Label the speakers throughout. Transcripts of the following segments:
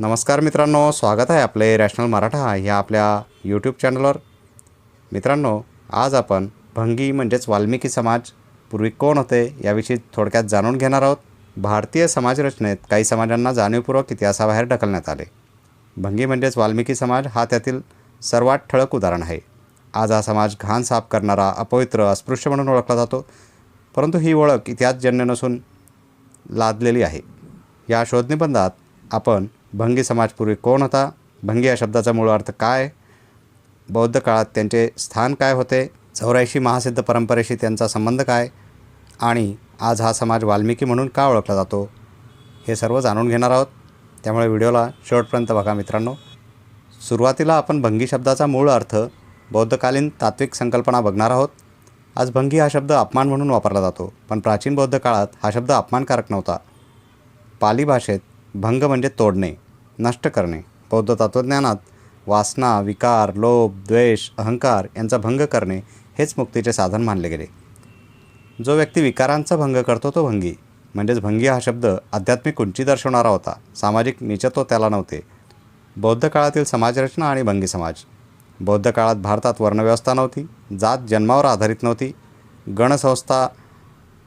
Speaker 1: नमस्कार मित्रांनो स्वागत आहे आपले रॅशनल मराठा ह्या आपल्या यूट्यूब चॅनलवर मित्रांनो आज आपण भंगी म्हणजेच वाल्मिकी समाज पूर्वी कोण होते याविषयी थोडक्यात जाणून घेणार आहोत. भारतीय समाजरचनेत काही समाजांना जाणीवपूर्वक इतिहासाबाहेर ढकलण्यात आले. भंगी म्हणजेच वाल्मिकी समाज हा त्यातील सर्वात ठळक उदाहरण आहे. आज हा समाज घाण साफ करणारा अपवित्र अस्पृश्य म्हणून ओळखला जातो. परंतु ही ओळख इतिहासजन्य नसून लादलेली आहे. या शोधनिबंधात आपण भंगी समाजपूर्वी कोण होता? भंगी या शब्दाचा मूळ अर्थ काय? बौद्ध काळात त्यांचे स्थान काय होते? चौऱ्याऐंशी महासिद्ध परंपरेशी त्यांचा संबंध काय? आणि आज हा समाज वाल्मिकी म्हणून का ओळखला जातो? हे सर्व जाणून घेणार आहोत. त्यामुळे व्हिडिओला शेवटपर्यंत बघा मित्रांनो. सुरुवातीला आपण भंगी शब्दाचा मूळ अर्थ बौद्धकालीन तात्विक संकल्पना बघणार आहोत. आज भंगी हा शब्द अपमान म्हणून वापरला जातो पण प्राचीन बौद्ध काळात हा शब्द अपमानकारक नव्हता. पाली भाषेत भंग म्हणजे तोडणे नष्ट करणे. बौद्ध तत्त्वज्ञानात वासना विकार लोभ द्वेष अहंकार यांचा भंग करणे हेच मुक्तीचे साधन मानले गेले. जो व्यक्ती विकारांचा भंग करतो तो भंगी. म्हणजेच भंगी हा शब्द आध्यात्मिक उंची दर्शवणारा होता. सामाजिक निचत्व त्याला नव्हते. बौद्ध काळातील समाजरचना आणि भंगी समाज. बौद्ध काळात भारतात वर्णव्यवस्था नव्हती जात जन्मावर आधारित नव्हती. गणसंस्था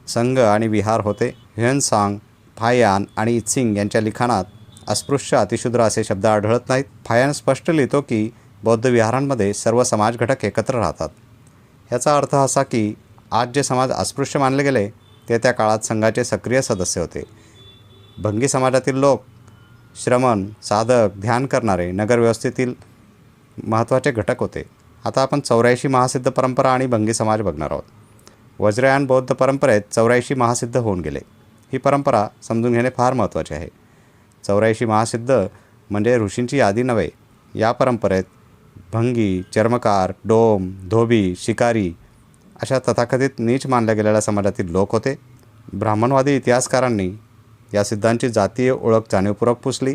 Speaker 1: संघ आणि विहार होते. ह्युएनसांग फायान आणि इत्सिंग यांच्या लिखाणात अस्पृश्य अतिशूद्र असे शब्द आढळत नाहीत. फायान स्पष्ट लिहितो की बौद्ध विहारांमध्ये सर्व समाज घटक एकत्र राहतात. याचा अर्थ असा की आज जे समाज अस्पृश्य मानले गेले ते त्या काळात संघाचे सक्रिय सदस्य होते. भंगी समाजातील लोक श्रमण साधक ध्यान करणारे नगरव्यवस्थेतील महत्त्वाचे घटक होते. आता आपण चौऱ्याऐंशी महासिद्ध परंपरा आणि भंगी समाज बघणार आहोत. वज्रयान बौद्ध परंपरेत चौऱ्याऐंशी महासिद्ध होऊन गेले. ही परंपरा समजून घेणे फार महत्त्वाचे आहे. चौऱ्याऐंशी महासिद्ध म्हणजे ऋषींची यादी नव्हे या परंपरेत भंगी चर्मकार डोम धोबी शिकारी अशा तथाकथित नीच मानल्या गेलेल्या समाजातील लोक होते. ब्राह्मणवादी इतिहासकारांनी या सिद्धांची जातीय ओळख जाणीवपूर्वक पुसली.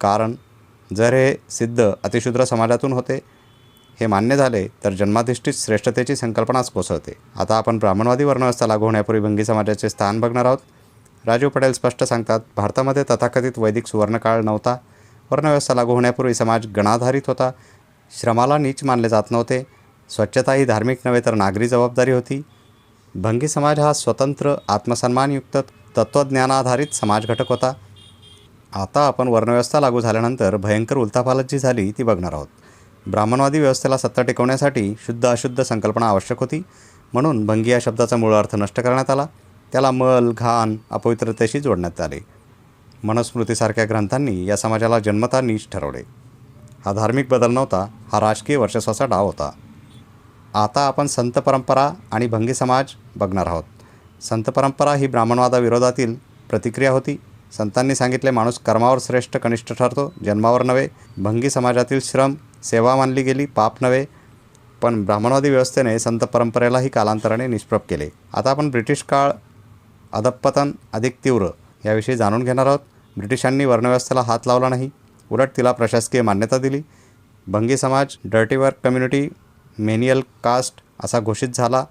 Speaker 1: कारण जर हे सिद्ध अतिशूद्र समाजातून होते हे मान्य झाले तर जन्माधिष्ठित श्रेष्ठतेची संकल्पनाच कोसळते. आता आपण ब्राह्मणवादी वर्णव्यवस्था लागू होण्यापूर्वी भंगी समाजाचे स्थान बघणार आहोत. राजीव पटेल स्पष्ट सांगतात भारतामध्ये तथाकथित वैदिक सुवर्णकाळ नव्हता. वर्णव्यवस्था लागू होण्यापूर्वी समाज गणाधारित होता. श्रमाला नीच मानले जात नव्हते. स्वच्छता ही धार्मिक नव्हे तर नागरी जबाबदारी होती. भंगी समाज हा स्वतंत्र आत्मसन्मानयुक्त तत्त्वज्ञानाधारित समाज घटक होता. आता आपण वर्णव्यवस्था लागू झाल्यानंतर भयंकर उलथापालत जी झाली ती बघणार आहोत. ब्राह्मणवादी व्यवस्थेला सत्ता टिकवण्यासाठी शुद्ध अशुद्ध संकल्पना आवश्यक होती. म्हणून भंगी या शब्दाचा मूळ अर्थ नष्ट करण्यात आला. त्याला मल घाण अपवित्रतेशी जोडण्यात आले. मनस्मृतीसारख्या ग्रंथांनी या समाजाला जन्मता नीच ठरवले. हा धार्मिक बदल नव्हता हा राजकीय वर्चस्वाचा डाव होता. आता आपण संत परंपरा आणि भंगी समाज बघणार आहोत. संत परंपरा ही ब्राह्मणवादाविरोधातील प्रतिक्रिया होती. संतांनी सांगितले माणूस कर्मावर श्रेष्ठ कनिष्ठ ठरतो जन्मावर नव्हे. भंगी समाजातील श्रम सेवा मानली गेली पाप नव्हे. पण ब्राह्मणवादी व्यवस्थेने संत परंपरेलाही कालांतराने निष्प्रभ केले. आता आपण ब्रिटिश काळ अधपतन अधिक तीव्र याविषयी जाणून घेणार आहोत. ब्रिटिशांनी वर्णव्यवस्थेला हात लावला नाही. उलट तिला प्रशासकीय मान्यता दिली. भंगी समाज dirty work community menial caste असा घोषित झाला.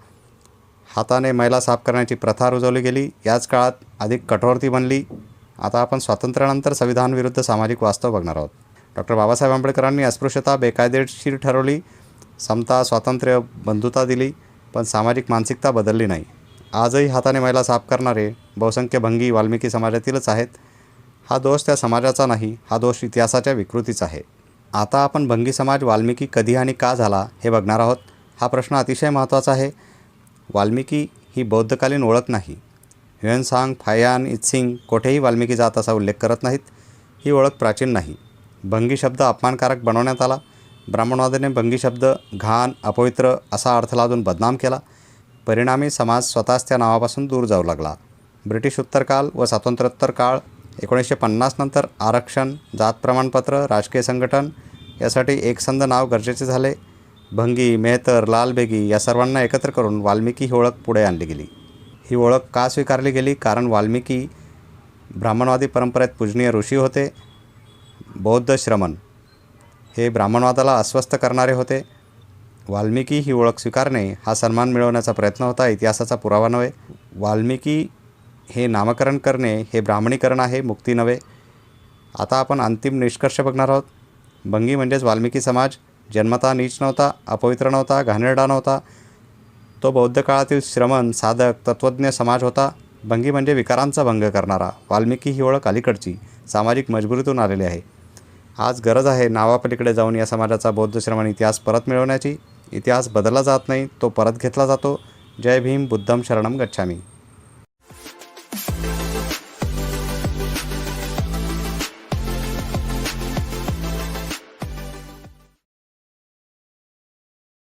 Speaker 1: हाताने मैला साफ करण्याची प्रथा रुजवली गेली. याच काळात अधिक कठोरती बनली. आता आपण स्वातंत्र्यानंतर संविधानविरुद्ध सामाजिक वास्तव बघणार आहोत. डॉक्टर बाबासाहेब आंबेडकरांनी अस्पृश्यता बेकायदेशीर ठरवली. समता स्वातंत्र्य बंधुता दिली. पण सामाजिक मानसिकता बदलली नाही. आजही हाताने मैला साफ करणारे बहुसंख्य भंगी वाल्मिकी समाजातीलच आहेत. हा दोष त्या समाजाचा नाही हा दोष इतिहासाच्या विकृतीचा आहे. आता आपण भंगी समाज वाल्मिकी कधी आणि का झाला हे बघणार आहोत. हा प्रश्न अतिशय महत्त्वाचा आहे. वाल्मिकी ही बौद्धकालीन ओळख नाही. ह्युएनसांग फायान इत्सिंग कोठेही वाल्मिकी जात असा उल्लेख करत नाहीत. ही ओळख प्राचीन नाही. भंगी शब्द अपमानकारक बनवण्यात आला. ब्राह्मणवादाने भंगी शब्द घाण अपवित्र असा अर्थ लादून बदनाम केला. परिणामी समाज स्वतःच त्या नावापासून दूर जाऊ लागला. ब्रिटिश उत्तरकाल व स्वातंत्र्योत्तर काळ एकोणीसशे पन्नास नंतर आरक्षण जात प्रमाणपत्र राजकीय संघटन यासाठी एकसंध नाव गरजेचे झाले. भंगी मेहतर लालबेगी या सर्वांना एकत्र करून वाल्मिकी ही ओळख पुढे आणली गेली. ही ओळख का स्वीकारली गेली? कारण वाल्मिकी ब्राह्मणवादी परंपरेत पूजनीय ऋषी होते. बौद्ध श्रमण हे ब्राह्मणवादाला अस्वस्थ करणारे होते. वाल्मिकी ही ओळख स्वीकारणे हा सन्मान मिळवण्याचा प्रयत्न होता इतिहासाचा पुरावा नव्हे. वाल्मिकी हे नामकरण करणे हे ब्राह्मणीकरण आहे मुक्ती नव्हे. आता आपण अंतिम निष्कर्ष बघणार आहोत. बंगी म्हणजेच वाल्मिकी समाज. जन्मता नीच नव्हता अपवित्र नव्हता घाणेरडा नव्हता. तो बौद्ध काळातील श्रमण साधक तत्त्वज्ञ समाज होता. भंगी म्हणजे विकारांचा भंग करणारा. वाल्मिकी ही ओळख अलीकडची सामाजिक मजबुरीतून आलेली आहे. आज गरज आहे नावापलीकडे जाऊन या समाजाचा बौद्ध श्रमण इतिहास परत मिळवण्याची. इतिहास बदलला जात नाही तो परत घेतला जातो. जय भीम बुद्धम शरणम गच्छामी.